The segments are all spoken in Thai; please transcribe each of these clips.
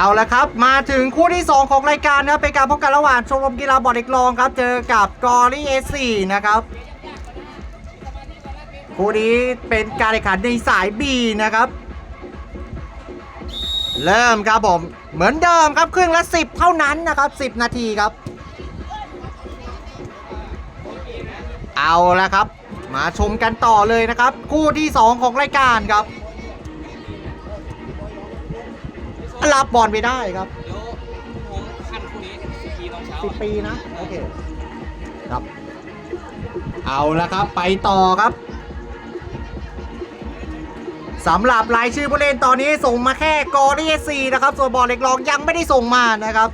เอาละครับ มาถึงคู่ที่ 2 ของรายการนะเป็นการพบกันระหว่างชมรมกีฬาบอลเด็กลองครับ เจอกับกอรี่เอซีนะครับคู่นี้เป็นการแข่งขันในสาย B นะครับ เริ่มครับผม เหมือนเดิมครับครึ่งละ 10 เท่านั้นนะครับ 10 นาทีครับ เอาละครับ มาชมกันต่อเลยนะครับ คู่ที่ 2 ของรายการครับ รับบอลไปได้ครับเดี๋ยวผมขั้นคู่นี้ทีตอนเช้าสิบปีนะ โอเค ครับ เอาละครับ ไปต่อครับสำหรับรายชื่อผู้เล่นตอนนี้ส่งมาแค่กอรี่ซีนะครับ ส่วนบอลเล็กลองยังไม่ได้ส่งมานะครับ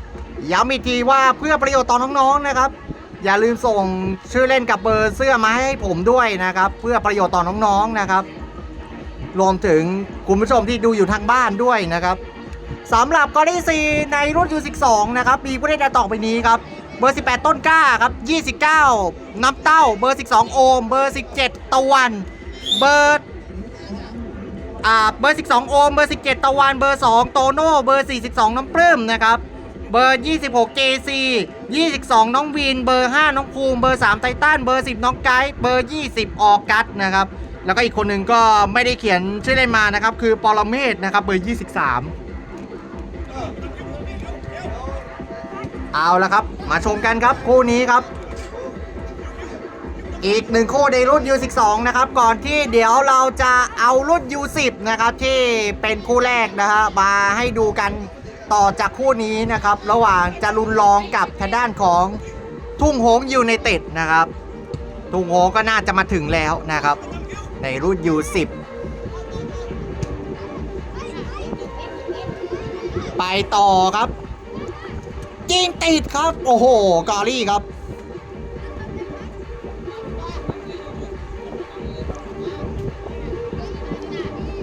ย้ำอีกทีว่าเพื่อประโยชน์ต่อน้องๆนะครับ อย่าลืมส่งชื่อเล่นกับเบอร์เสื้อมาให้ผมด้วยนะครับ เพื่อประโยชน์ต่อน้องๆนะครับ รวมถึงคุณผู้ชมที่ดูอยู่ทางบ้านด้วยนะครับ สำหรับกอรี่ซีในรุ่น U12 นะครับ มีผู้เล่นดังต่อไปนี้ครับ เบอร์ 18 ต้นกล้าครับ 29 น้ำเต้า เบอร์ 12 โอม เบอร์ 17 ตะวัน เบอร์อ่าเบอร์ 12 โอม เบอร์ 17 ตะวัน เบอร์ 2 โตโน่ เบอร์ 42 น้องปลื้มนะครับ เบอร์ 26 JC 22 น้องวิน เบอร์ 5 น้องภูมิ เบอร์ 3 ไททัน เบอร์ 10 น้องไกด์ เบอร์ 20 ออกัสนะครับ แล้วก็อีกคนหนึ่งก็ไม่ได้เขียนชื่อเล่นมานะครับ คือปรเมศนะครับ เบอร์ 23 เอาละครับ มาชมกันครับคู่นี้ครับ อีกหนึ่งคู่ในรุ่น U12 นะครับ ก่อนที่เดี๋ยวเราจะเอารุ่น U10 นะครับ ที่เป็นคู่แรกนะฮะมาให้ดูกันต่อจากคู่นี้นะครับ ระหว่างจรุนลองกับทางด้านของทุ่งโฮงยูไนเต็ดนะครับ ทุ่งโฮงก็น่าจะมาถึงแล้วนะครับ ในรุ่น U10 ไปต่อครับ ยิงติดครับ โอ้โหกอรี่ครับ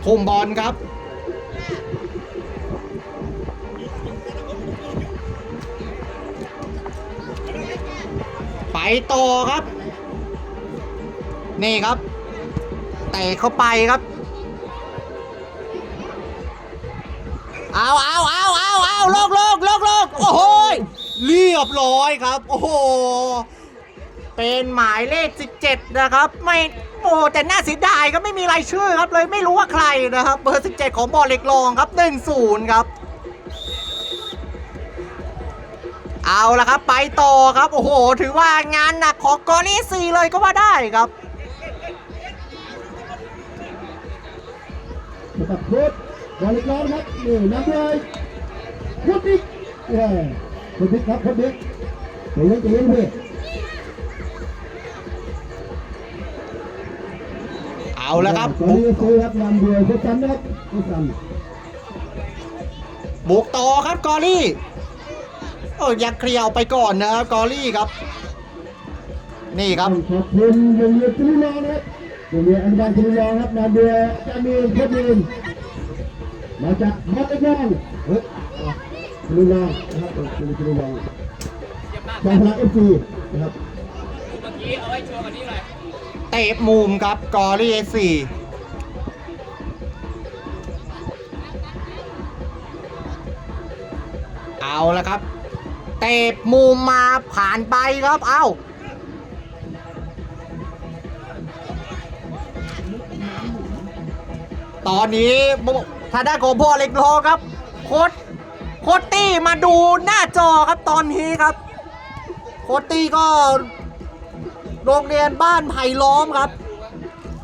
ทุ่มบอลครับ ไปต่อครับ นี่ครับเตะเข้าไปครับ เอาเอาเอาเอาเอาโลกโลกโลกโลกโอ้โหยเรียบร้อยครับ โอ้โห เป็นหมายเลข 17 นะครับ ไม่โอ้แต่น่าเสียดายครับไม่มีรายชื่อครับเลยไม่รู้ว่าใครนะครับ เบอร์ 17 ของบอลเล็กลองครับ 1-0 ครับ เอาละครับไปต่อครับ โอ้โห ถือว่างานหนักของกอรี่ซีเลยก็ว่าได้ครับนะครั บโค้ดบอลอีกแล้วนะครับนี่นำเลยพุทธิกเอ้ยพุทธิกครับพุทธิกเดี๋ยวเล่นเดี๋ยวเล่นเพื่อนเอาละครับตอนบุกนี้ซื้อครับนำเดียวโค้ชซันนะครับโค้ชซันบุกต่อครับกอรี่เออยังเคลียร์ออกไปก่อนนะครับกอรี่ครับ นี่ครับขอบคุณโรงเรียนจุฬานะครับโรงเรียนอนุบาลจุฬาครับนำเดียวจามีนเพชรยิน มาจากมัตตยองเฮ้ยจุฬานะครับจุฬาจุฬาเยี่ยมมากจอมพลังเอฟซีนะครับเมื่อกี้เอาไว้โชว์กันนี้หน่อยเตะมุมครับกอรี่เอซีเอาละครับ เตะมุมมาผ่านไปครับ เอ้าตอนนี้ ทางด้านของพ่อเล็กโลครับ โคตโคตตี้มาดูหน้าจอครับตอนนี้ครับ โคตตี้ก็โรงเรียนบ้านไผ่ล้อมครับ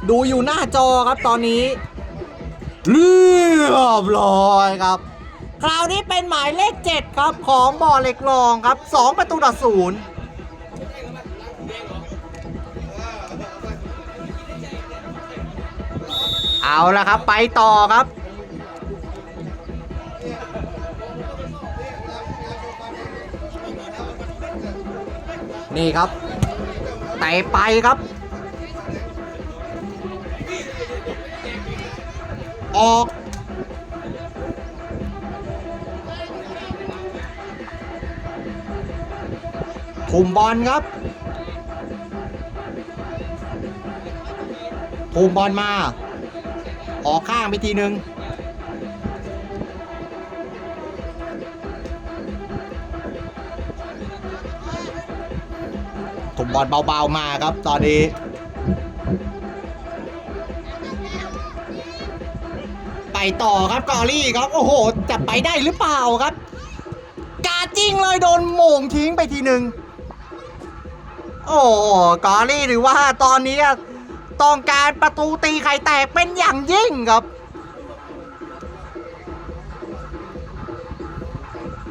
ดูอยู่หน้าจอครับตอนนี้เรียบร้อยครับ คราวนี้เป็นหมายเลข7ครับของบ่อเหล็กรองครับ2ประตูต่อศูนย์เอาละครับไปต่อครับ นี่ครับเตะไปครับ ออกถุมบอลครับถุมบอลมา ออกข้างไปทีหนึ่ง อลเบาๆมาครับตอนนี้ ไปต่อครับกอรี่ครับโอ้โหจะไปได้หรือเปล่าครับ กาจิ้งเลยโดนโม่งทิ้งไปทีหนึ่งโอ้กอรี่หรือว่าตอนนี้ต้องการประตูตีไข่แตกเป็นอย่างยิ่งครับ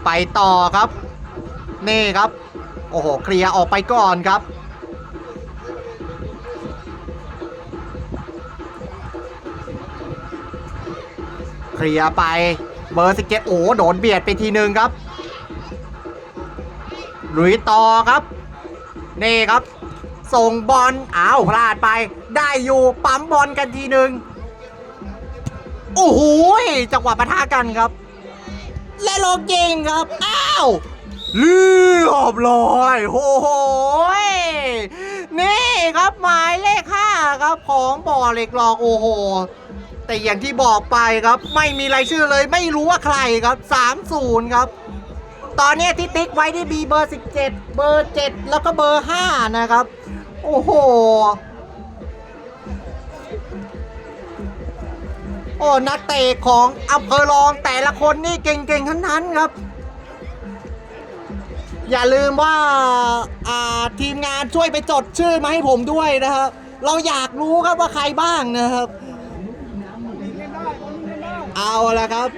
ไปต่อครับ นี่ครับ โอ้โห เคลียร์ออกไปก่อนครับ เคลียร์ไปเบอร์สิเกตโอ้โดนเบียดไปทีหนึ่งครับลุยต่อครับ นี่ครับ ส่งบอลอ้าวพลาดไป ได้อยู่ปั๊มบอลกันทีหนึ่งโอ้โหจังหวะปะทะกันครับ และลงยิงครับ อ้าวเรียบร้อยโอ้โหนี่ครับหมายเลขห้าครับ ของบ่อเหล็กหลอกโอ้โห แต่อย่างที่บอกไปครับไม่มีรายชื่อเลยไม่รู้ว่าใครครับ3-0ครับ ตอนนี้ที่ติ๊กไว้ที่บีเบอร์ 17 เบอร์ 7 แล้วก็เบอร์ 5 นะครับ โอ้โหโอ้นักเตะของอำเภอรองแต่ละคนนี่เก่งๆทั้งนั้นครับ อย่าลืมว่าอ่าทีมงานช่วยไปจดชื่อมาให้ผมด้วยนะครับ เราอยากรู้ครับว่าใครบ้างนะครับ เอาละครับ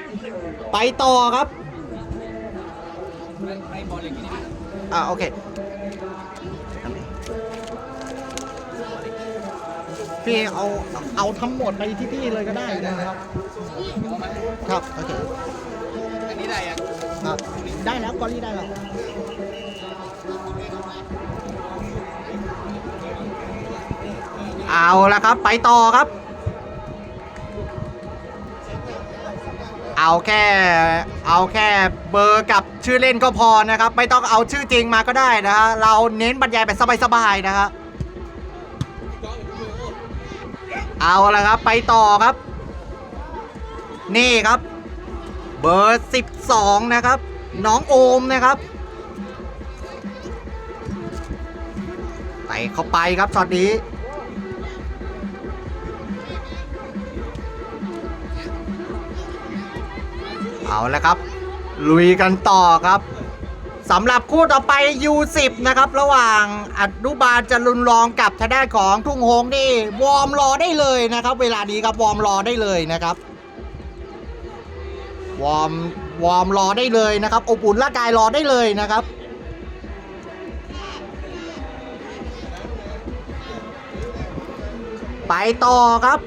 ไปต่อครับอ่าโอเคพี่เอาเอาทั้งหมดไปที่พี่เลยก็ได้นะครับ ครับ โอเค อันนี้ได้ยังอะได้แล้วกอรี่ได้แล้วเอาละครับ ไปต่อครับ เอาแค่เอาแค่เบอร์กับชื่อเล่นก็พอนะครับ ไม่ต้องเอาชื่อจริงมาก็ได้นะฮะเราเน้นบรรยายแบบสบายๆนะฮะเอาละครับไปต่อครับ นี่ครับ เบอร์ 12 นะครับ น้องโอมนะครับไปเข้าไปครับช็อตนี้ เอาละครับ ลุยกันต่อครับสำหรับคู่ต่อไป U10 นะครับ ระหว่างอนุบาลจรุนรองกับทางด้านของทุ่งโฮงนี่ วอร์มรอได้เลยนะครับ เวลานี้ครับวอร์มรอได้เลยนะครับ วอร์มวอร์มรอได้เลยนะครับอบอุ่นร่างกายรอได้เลยนะครับไปต่อครับ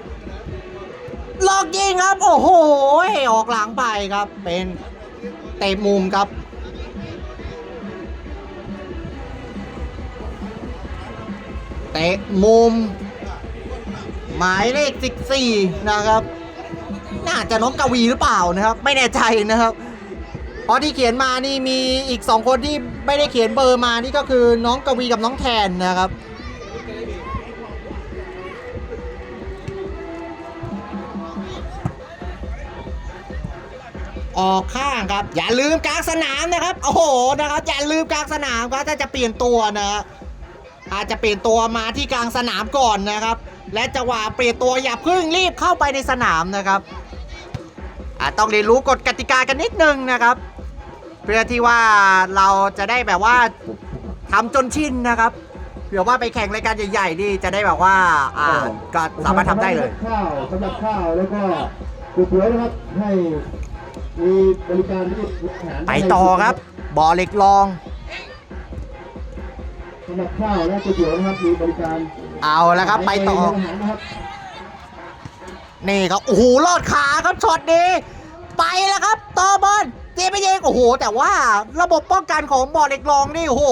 ลอกยิงครับ โอ้โหออกหลังไปครับ เป็นเตะมุมครับเตะมุม หมายเลข 14 นะครับ น่าจะน้องกวีหรือเปล่านะครับ ไม่แน่ใจนะครับเพราะที่เขียนมานี่มีอีกสองคนที่ไม่ได้เขียนเบอร์มานี่ก็คือน้องกวีกับน้องแทนนะครับ ออกข้างครับ อย่าลืมกลางสนามนะครับ โอ้โหนะครับอย่าลืมกลางสนามครับถ้าจะเปลี่ยนตัวนะอาจจะเปลี่ยนตัวมาที่กลางสนามก่อนนะครับ และจังหวะเปลี่ยนตัวอย่าเพิ่งรีบเข้าไปในสนามนะครับอาจต้องเรียนรู้กฎกติกากันนิดนึงนะครับ เพื่อที่ว่าเราจะได้แบบว่าทำจนชินนะครับเผื่อว่าไปแข่งรายการใหญ่ๆนี่จะได้แบบว่าอ่าก็สามารถทำได้เลยข้าวสำหรับข้าวแล้วก็ก๋วยเตี๋ยวนะครับให้ มีบริการที่อาหารไปต่อครับ บ่อเหล็กรองสำหรับข้าวและก๋วยเตี๋ยวนะครับมีบริการเอาแล้วครับ ไปต่อ อาหารนะครับนี่ครับโอ้โหลอดขาครับช็อตนี้ไปแล้วครับต่อบอลเจไปเยงโอ้โห แต่ว่าระบบป้องกันของบอลเล็กลองนี่โอ้โห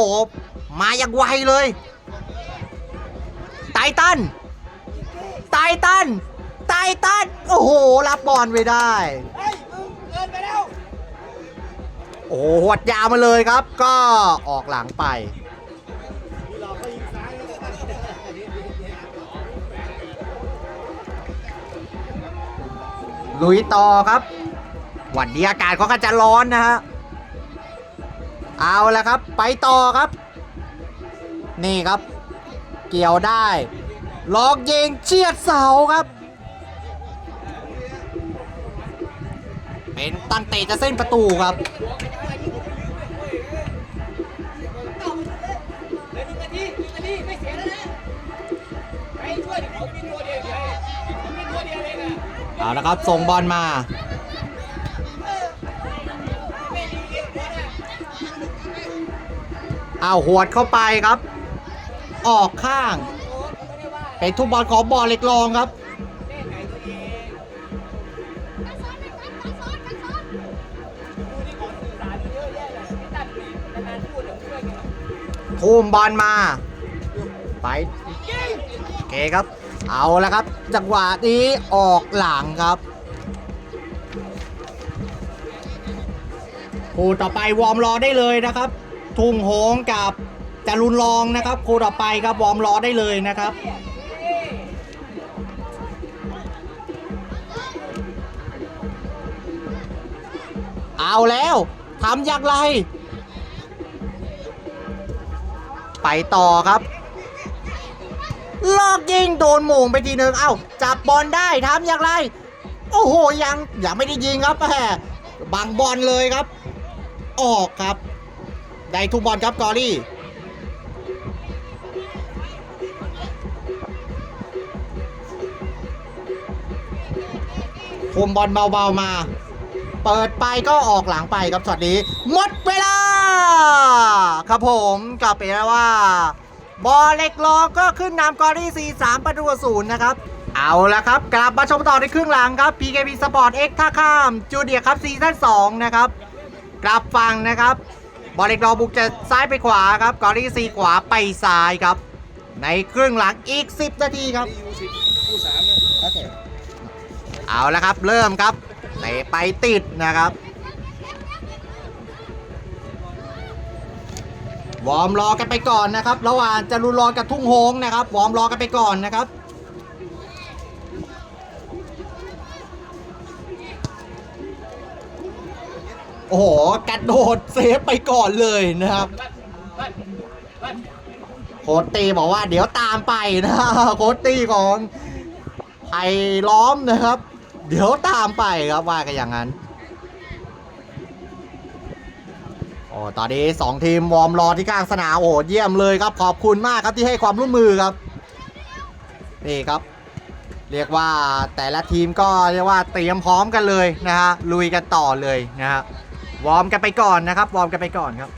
มาอย่างไวเลยไตตันไตตันไตตันโอ้โห รับบอลไม่ได้ โอ้โหหวดยาวมาเลยครับ ก็ออกหลังไป ลุยต่อครับ วันนี้อากาศเขาก็จะร้อนนะฮะ เอาละครับ ไปต่อครับ นี่ครับ เกี่ยวได้ลอกยิงเฉียดเสาครับ เป็นตั้งเตะจะเส้นประตูครับเอาทีหนึ่งนาทีไม่เสียแล้วนะครับส่งบอลมาเอาหวดเข้าไปครับ ออกข้าง เป็นทุบบอลของบอลเล็กรองครับ ทุ่มบอลมา ไปโอเคครับ เอาแล้วครับ จังหวะนี้ออกหลังครับคู่ต่อไปวอร์มรอได้เลยนะครับ ทุ่งโหงกับจารุนรองนะครับคู่ต่อไปครับวอร์มรอได้เลยนะครับเอาแล้วทำอย่างไร ไปต่อครับลอกยิงโดนโมงไปทีหนึ่งเอ้า จับบอลได้ทำอย่างไร โอ้โห ยัง ยังไม่ได้ยิงครับแหมบังบอลเลยครับ ออกครับ ได้ทุกบอลครับกอรี่ คุมบอลเบาๆมา เปิดไปก็ออกหลังไปครับช็อตนี้ หมดเวลา ครับผมกลับไปแล้วว่า บอลเล็กลอก็ขึ้นนำกอรี่4 3ประตูต่อศูนย์นะครับ เอาละครับ กลับมาชมต่อในครึ่งหลังครับ PKB Sport X ท่าข้ามจูเดียครับซีซั่น2นะครับ กลับฟังนะครับ บอลเล็กลอบุกจะซ้ายไปขวาครับกอรี่ซีขวาไปซ้ายครับ ในครึ่งหลังอีก 10 นาทีครับคู่สามนะโอเคเอาละครับเริ่มครับเตะไปติดนะครับ วอร์มรอกันไปก่อนนะครับ ระหว่างจรุรอนกับทุ่งโฮงนะครับ วอร์มรอกันไปก่อนนะครับโอ้โหกระโดดเซฟไปก่อนเลยนะครับโค้ชตีบอกว่าเดี๋ยวตามไปนะโค้ชตีของไผ่ล้อมนะครับ เดี๋ยวตามไปครับว่ากันอย่างนั้น โอ้ตอนนี้สองทีมวอร์มรอที่ข้างสนามโอ้เยี่ยมเลยครับขอบคุณมากครับที่ให้ความร่วมมือครับนี่ครับ เรียกว่าแต่ละทีมก็เรียกว่าเตรียมพร้อมกันเลยนะฮะลุยกันต่อเลยนะฮะวอร์มกันไปก่อนนะครับวอร์มกันไปก่อนครับ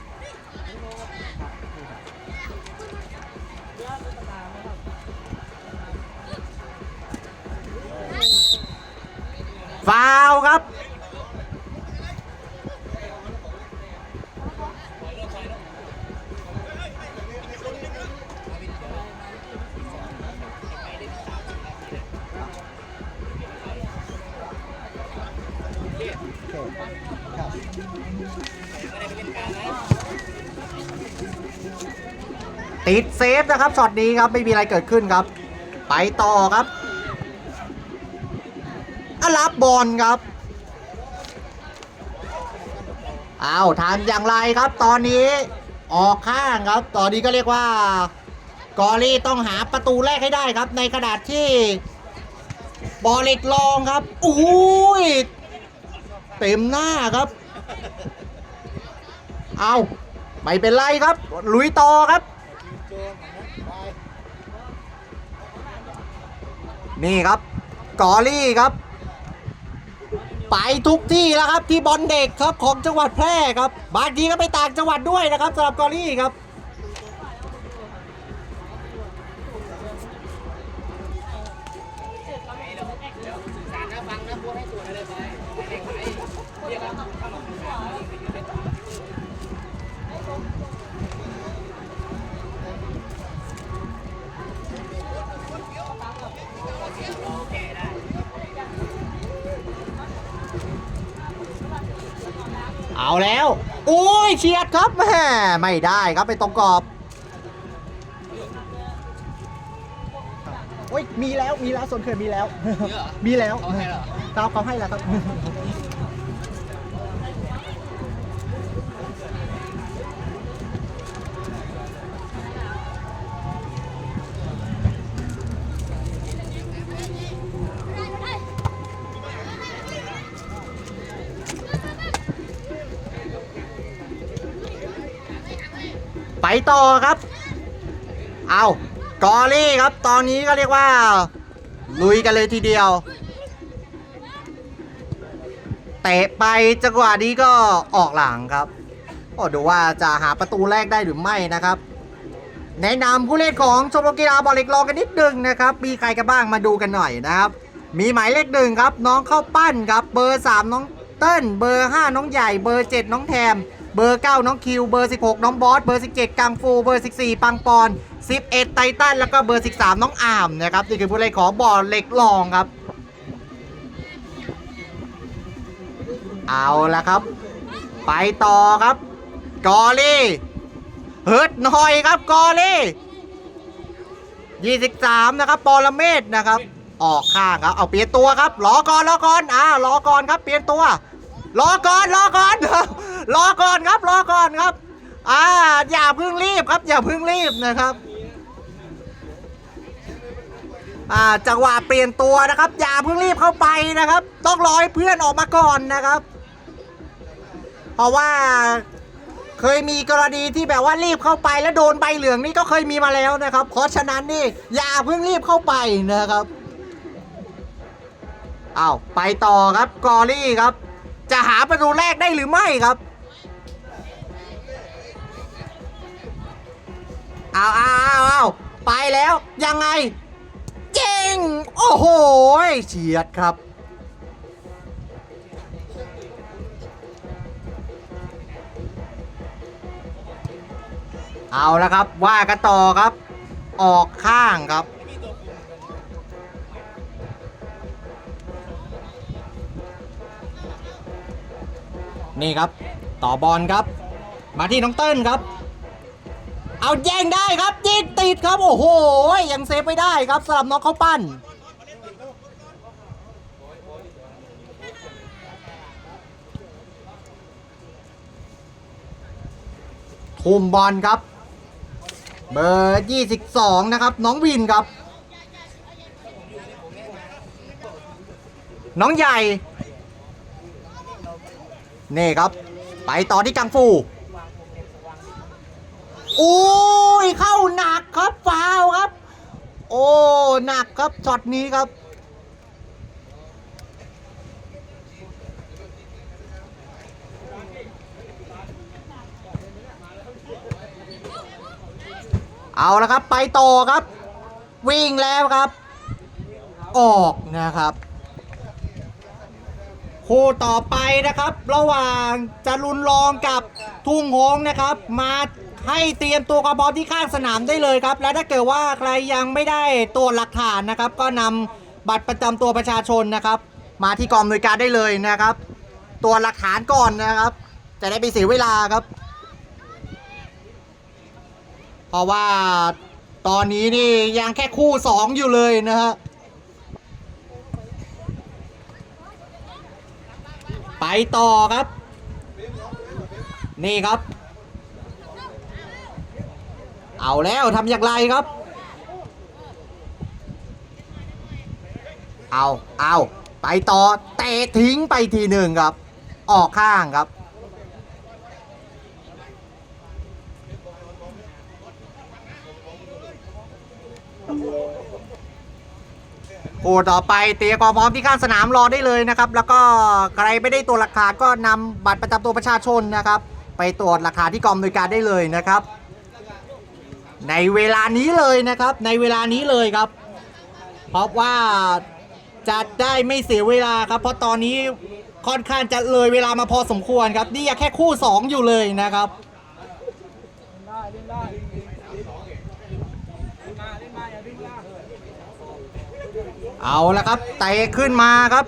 ฟาวล์ครับ ติดเซฟนะครับช็อตนี้ครับไม่มีอะไรเกิดขึ้นครับ ไปต่อครับอะรับบอลครับเอาทำอย่างไรครับ ตอนนี้ออกข้างครับ ตอนนี้ก็เรียกว่ากอรี่ต้องหาประตูแรกให้ได้ครับ ในขนาดที่บอลเล็กลองครับอุ้ยเต็มหน้าครับ เอาไม่เป็นไรครับ ลุยต่อครับ นี่ครับ กอรี่ครับ ไปทุกที่แล้วครับที่บอลเด็กครับของจังหวัดแพร่ครับ บางทีก็ไปต่างจังหวัดด้วยนะครับสำหรับกอรี่ครับ เอาแล้วโอ้ยเฉียดครับแม่ไม่ได้ครับไปตรงกรอบโอ้ยมีแล้วมีแล้วส่วนเขื่อนมีแล้วเยอะเหรอมีแล้วเขาให้เหรอครับเขาให้แล้วครับ ต่อครับ เอากอรี่ครับ ตอนนี้ก็เรียกว่า ลุยกันเลยทีเดียว เตะไปจังหวะนี้ก็ออกหลังครับโอ้ดูว่าจะหาประตูแรกได้หรือไม่นะครับ แนะนำผู้เล่นของชมรมกีฬาบอลเล็กลองกันนิดนึงนะครับ มีใครกันบ้างมาดูกันหน่อยนะครับ มีหมายเลขหนึ่งครับ น้องเข้าปั้นครับ เบอร์ 3 น้องเติ้ลเบอร์ 5 น้องใหญ่ เบอร์ 7 น้องแทม เบอร์ 9 น้องคิว เบอร์ 16 น้องบอส เบอร์ 17 กังฟู เบอร์ 14 ปังปอน 11 ไททัน แล้วก็เบอร์ 13 น้องอามนะครับ นี่คือผู้เล่นของบอลเล็กลองครับ เอาละครับ ไปต่อครับ กอรี่เฮิร์ตหน่อยครับ กอรี่23 นะครับปรเมศนะครับ ออกข้างครับ เอาเปลี่ยนตัวครับ รอก่อน รอก่อน อ่ารอก่อนครับ เปลี่ยนตัว รอก่อน รอก่อน รอก่อนครับ รอก่อนครับ อ่า อย่าเพิ่งรีบครับ อย่าเพิ่งรีบนะครับอ่าจังหวะเปลี่ยนตัวนะครับ อย่าเพิ่งรีบเข้าไปนะครับ ต้องรอให้เพื่อนออกมาก่อนนะครับ เพราะว่าเคยมีกรณีที่แบบว่ารีบเข้าไปแล้วโดนใบเหลืองนี่ก็เคยมีมาแล้วนะครับ เพราะฉะนั้นนี่อย่าเพิ่งรีบเข้าไปนะครับอ้าวไปต่อครับกอรี่ครับ จะหาประตูแรกได้หรือไม่ครับ เอาเอาเอาเอาไปแล้วยังไง เจ๋ง โอ้โหเฉียดครับ เอาและครับ ว่ากันต่อครับ ออกข้างครับนี่ครับ ต่อบอลครับ มาที่น้องเติ้ลครับ เอาแย่งได้ครับยิงติดครับโอ้โหยังเซฟไม่ได้ครับสำหรับน้องเขาปั้นทุ่มบอลครับ เบอร์ 22 นะครับ น้องวินครับ น้องใหญ่ นี่ครับ ไปต่อที่กังฟู อุ้ยเข้าหนักครับฟาวครับ โอ้หนักครับช็อตนี้ครับ เอาละครับไปต่อครับ วิ่งแล้วครับ ออกนะครับคู่ต่อไปนะครับ ระหว่างจรุนรองกับทุ่งโฮงนะครับ มา ให้เตรียมตัวกระบอกที่ข้างสนามได้เลยครับ และถ้าเกิดว่าใครยังไม่ได้ตัวหลักฐานนะครับ ก็นำบัตรประจำตัวประชาชนนะครับ มาที่กองอำนวยการได้เลยนะครับ ตัวหลักฐานก่อนนะครับ จะได้ไปเสียเวลาครับ เพราะว่าตอนนี้นี่ยังแค่คู่2อยู่เลยนะฮะไปต่อครับ นี่ครับ เอาแล้วทำอย่างไรครับ เอาเอาไปต่อเตะทิ้งไปทีหนึ่งครับ ออกข้างครับ โอ้ต่อไปเตรียความพร้อมที่ข้างสนามรอได้เลยนะครับ แล้วก็ใครไม่ได้ตัวจหลักฐาก็นำบัตรประจำตัวประชาชนนะครับ ไปตรวจหลักฐาที่กองอำนวยการได้เลยนะครับ ในเวลานี้เลยนะครับ ในเวลานี้เลยครับ เพราะว่าจะได้ไม่เสียเวลาครับ เพราะตอนนี้ค่อนข้างจะเลยเวลามาพอสมควรครับ นี่ยังแค่คู่ 2 อยู่เลยนะครับเอาละครับเตะขึ้นมาครับ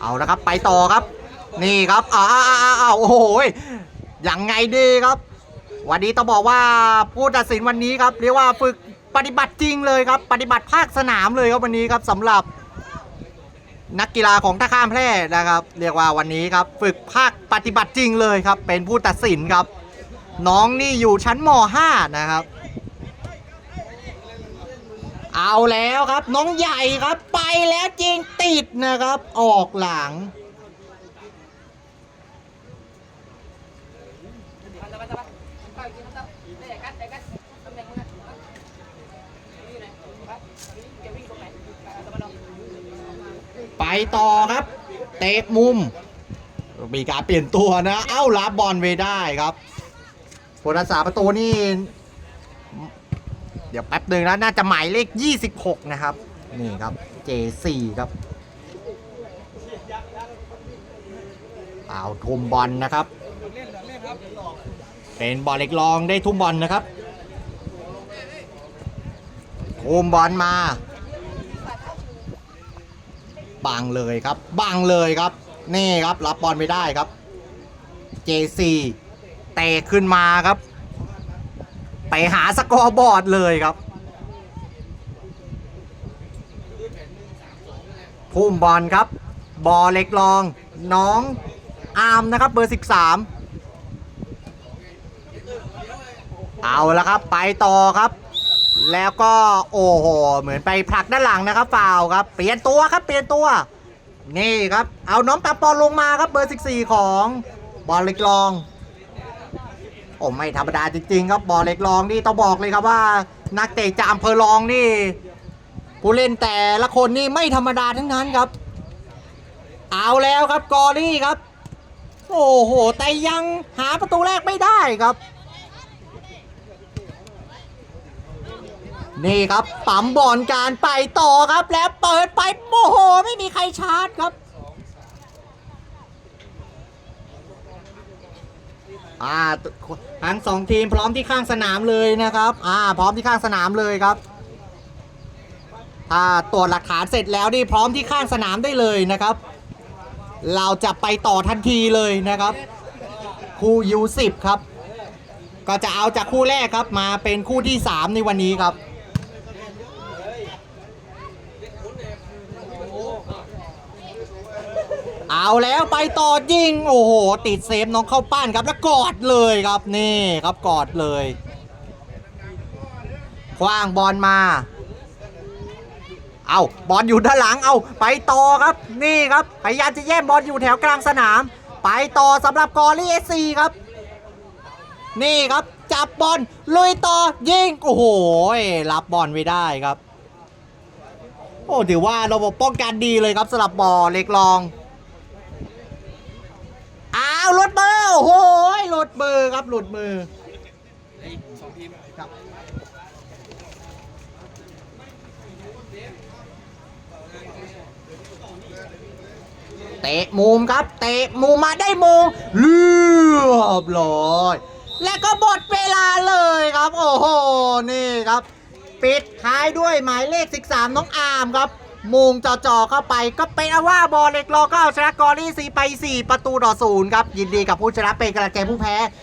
เอาละครับไปต่อครับ นี่ครับอ้าวอ้าวอ้าวโอ้โห ยังไงดีครับ วันนี้ต้องบอกว่าผู้ตัดสินวันนี้ครับ เรียกว่าฝึกปฏิบัติจริงเลยครับ ปฏิบัติภาคสนามเลยครับวันนี้ครับสำหรับ นักกีฬาของท่าข้ามแพร่นะครับ เรียกว่าวันนี้ครับ ฝึกภาคปฏิบัติจริงเลยครับ เป็นผู้ตัดสินครับ น้องนี่อยู่ชั้นม .5 นะครับ เอาแล้วครับ น้องใหญ่ครับ ไปแล้วจริงติดนะครับ ออกหลัง ไปต่อครับ เตะมุม มีการเปลี่ยนตัวนะ เอ้ารับบอลไว้ได้ครับผู้รักษาประตูนี่ เดี๋ยวแป๊บหนึ่งแล้วน่าจะหมายเลข 26 นะครับ นี่ครับ J4 ครับเอาทุ่มบอลนะครับ เป็นบอลเล็กลองได้ทุ่มบอลนะครับทุ่มบอลมา บังเลยครับบังเลยครับ นี่ครับรับบอลไม่ได้ครับ JC เตะขึ้นมาครับ ไปหาสกอร์บอร์ดเลยครับ พุ่มบอลครับ บอลเล็กลอง น้องอาร์มนะครับเบอร์ 13 เอาละครับ ไปต่อครับ แล้วก็โอ้โหเหมือนไปผลักด้านหลังนะครับฟาวครับ เปลี่ยนตัวครับเปลี่ยนตัว นี่ครับ เอาน้องตาปอนลงมาครับเบอร์ 14 ของบอลเล็กลอง โอ้ไม่ธรรมดาจริงๆ ครับบอลเล็กลองนี่ต้องบอกเลยครับว่า นักเตะจากอำเภอรองนี่ ผู้เล่นแต่ละคนนี่ไม่ธรรมดาทั้งนั้นครับ เอาแล้วครับกอรี่ครับ โอ้โหแต่ยังหาประตูแรกไม่ได้ครับ นี่ครับปั๊มบอลการไปต่อครับ แล้วเปิดไปโอ้โหไม่มีใครชาร์จครับอ่าทั้งสองทีมพร้อมที่ข้างสนามเลยนะครับอ่าพร้อมที่ข้างสนามเลยครับถ้าตรวจหลักฐานเสร็จแล้วนี่พร้อมที่ข้างสนามได้เลยนะครับ เราจะไปต่อทันทีเลยนะครับ คู่ยูสิบครับ ก็จะเอาจากคู่แรกครับมาเป็นคู่ที่ 3 ในวันนี้ครับ เอาแล้วไปต่อยิง โอ้โห ติดเซฟน้องเข้าป้านครับแล้วกอดเลยครับนี่ครับกอดเลยคว้างบอลมา เอาบอลอยู่ด้านหลัง เอาไปต่อครับ นี่ครับ พยายามจะแย่งบอลอยู่แถวกลางสนาม ไปต่อสำหรับกอรี่เอซีครับ นี่ครับ จับบอลลุยต่อยิง โอ้โห รับบอลไม่ได้ครับ โอ้ถือว่าระบบป้องกันดีเลยครับสำหรับบอลเล็กลองาวหลุดมือโอ้โหหลุดมือครับหลุดมือสองทีมครับเตะมุมครับ เตะมุมมาได้มุมเรียบร้อยแล้วก็หมดเวลาเลยครับ โอ้โห นี่ครับ ปิดท้ายด้วยหมายเลข 13 น้องอาร์มครับ มุงจ่อๆเข้าไปก็เป็นอาว่าบอลเล็กรอก็เอาชนะกอรี่ซีไป 4 ประตูต่อศูนย์ครับ ยินดีกับผู้ชนะเป็นกำลังใจผู้แพ้